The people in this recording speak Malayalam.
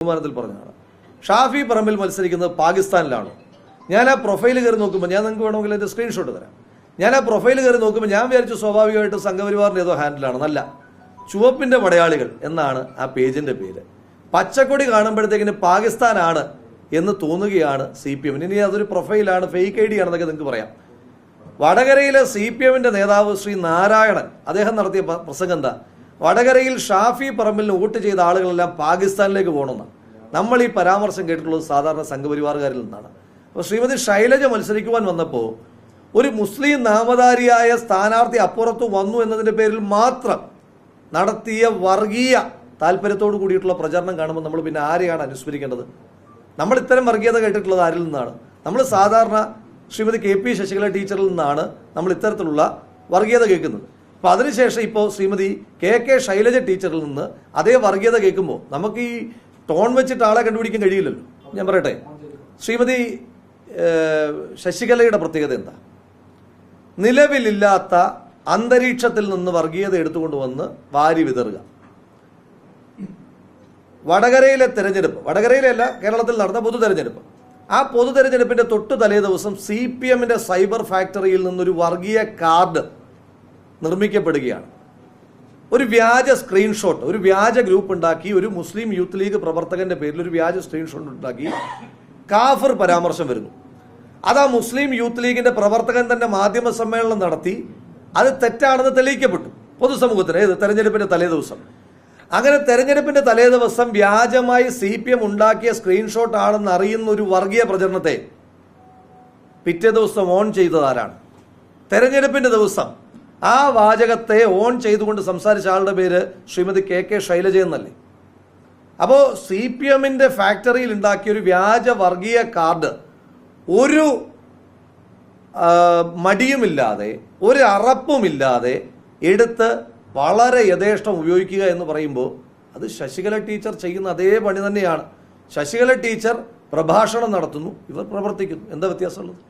ബഹുമാനത്തിൽ പറഞ്ഞതാണ്. ഷാഫി പറമ്പിൽ മത്സരിക്കുന്നത് പാകിസ്ഥാനിലാണോ? ഞാൻ ആ പ്രൊഫൈൽ കയറി നോക്കുമ്പോൾ ഞാൻ നിങ്ങൾക്ക് വേണമെങ്കിൽ എന്റെ സ്ക്രീൻഷോട്ട് തരാം. ഞാൻ ആ പ്രൊഫൈൽ കയറി നോക്കുമ്പോൾ ഞാൻ വിചാരിച്ചു സ്വാഭാവികമായിട്ടും സംഘപരിവാറിന്റെ ഏതോ ഹാൻഡിലാണെന്നല്ല ചുവപ്പിന്റെ പടയാളികൾ എന്നാണ് ആ പേജിന്റെ പേര്. പച്ചക്കൊടി കാണുമ്പോഴത്തേക്കിന് പാകിസ്ഥാനാണ് എന്ന് തോന്നുകയാണ് സി പി എമ്മിന്. ഇനി അതൊരു പ്രൊഫൈലാണ് ഫേക്ക് ഐ ഡി ആണെന്നൊക്കെ നിങ്ങൾക്ക് പറയാം. വടകരയിലെ സി പി എമ്മിന്റെ നേതാവ് ശ്രീ നാരായണൻ അദ്ദേഹം നടത്തിയ പ്രസംഗം എന്താ? വടകരയിൽ ഷാഫി പറമ്പിലിന് വോട്ട് ചെയ്ത ആളുകളെല്ലാം പാകിസ്ഥാനിലേക്ക് പോകണമെന്നാണ് നമ്മൾ ഈ പരാമർശം കേട്ടിട്ടുള്ളത് സാധാരണ സംഘപരിവാറുകാരിൽ നിന്നാണ്. അപ്പോൾ ശ്രീമതി ശൈലജ മത്സരിക്കുവാൻ വന്നപ്പോൾ ഒരു മുസ്ലിം നാമധാരിയായ സ്ഥാനാർത്ഥി അപ്പുറത്ത് വന്നു എന്നതിന്റെ പേരിൽ മാത്രം നടത്തിയ വർഗീയ താല്പര്യത്തോട് കൂടിയിട്ടുള്ള പ്രചരണം കാണുമ്പോൾ നമ്മൾ പിന്നെ ആരെയാണ് അനുസ്മരിക്കേണ്ടത്? നമ്മൾ ഇത്തരം വർഗീയത കേട്ടിട്ടുള്ളത് ആരിൽ നിന്നാണ്? നമ്മൾ സാധാരണ ശ്രീമതി കെ പി ശശികല ടീച്ചറിൽ നിന്നാണ് നമ്മൾ ഇത്തരത്തിലുള്ള വർഗീയത കേൾക്കുന്നത്. അപ്പൊ അതിനുശേഷം ഇപ്പോൾ ശ്രീമതി കെ കെ ശൈലജ ടീച്ചറിൽ നിന്ന് അതേ വർഗീയത കേൾക്കുമ്പോൾ നമുക്ക് ഈ ടോൺ വെച്ചിട്ട് ആളെ കണ്ടുപിടിക്കാൻ കഴിയില്ലല്ലോ. ഞാൻ പറയട്ടെ. ശ്രീമതി ശശികലയുടെ പ്രത്യേകത എന്താ? നിലവിലില്ലാത്ത അന്തരീക്ഷത്തിൽ നിന്ന് വർഗീയത എടുത്തുകൊണ്ട് വന്ന് വാരി വിതറുക. വടകരയിലെ തെരഞ്ഞെടുപ്പ് വടകരയിലല്ല കേരളത്തിൽ നടന്ന പൊതു തെരഞ്ഞെടുപ്പ് ആ പൊതു തെരഞ്ഞെടുപ്പിന്റെ തൊട്ടു തലേ ദിവസം സി പി എമ്മിന്റെ സൈബർ ഫാക്ടറിയിൽ നിന്നൊരു വർഗീയ കാർഡ് നിർമ്മിക്കപ്പെടുകയാണ്. ഒരു വ്യാജ സ്ക്രീൻഷോട്ട് ഒരു വ്യാജ ഗ്രൂപ്പ് ഉണ്ടാക്കി ഒരു മുസ്ലിം യൂത്ത് ലീഗ് പ്രവർത്തകന്റെ പേരിൽ ഒരു വ്യാജ സ്ക്രീൻഷോട്ട് ഉണ്ടാക്കി കാഫർ പരാമർശം വരുന്നു. അത് ആ മുസ്ലിം യൂത്ത് ലീഗിന്റെ പ്രവർത്തകൻ തന്നെ മാധ്യമ സമ്മേളനം നടത്തി അത് തെറ്റാണെന്ന് തെളിയിക്കപ്പെട്ടു. പൊതുസമൂഹത്തിന് ഏത് തെരഞ്ഞെടുപ്പിന്റെ തലേ ദിവസം. അങ്ങനെ തെരഞ്ഞെടുപ്പിന്റെ തലേ ദിവസം വ്യാജമായി സി പി എം ഉണ്ടാക്കിയ സ്ക്രീൻഷോട്ട് ആണെന്ന് അറിയുന്ന ഒരു വർഗീയ പ്രചരണത്തെ പിറ്റേ ദിവസം ഓൺ ചെയ്തതാരാണ് തെരഞ്ഞെടുപ്പിന്റെ ദിവസം ആ വാചകത്തെ ഓൺ ചെയ്തുകൊണ്ട് സംസാരിച്ച ആളുടെ പേര് ശ്രീമതി കെ കെ ശൈലജ എന്നല്ലേ? അപ്പോൾ സി പി എമ്മിന്റെ ഫാക്ടറിയിൽ ഉണ്ടാക്കിയ ഒരു വ്യാജ വർഗീയ കാർഡ് ഒരു മടിയുമില്ലാതെ ഒരു അറപ്പുമില്ലാതെ എടുത്ത് വളരെ യഥേഷ്ടം ഉപയോഗിക്കുക എന്ന് പറയുമ്പോൾ അത് ശശികല ടീച്ചർ ചെയ്യുന്ന അതേ പണി തന്നെയാണ്. ശശികല ടീച്ചർ പ്രഭാഷണം നടത്തുന്നു ഇവർ പ്രവർത്തിക്കുന്നു. എന്താ വ്യത്യാസമുള്ളത്?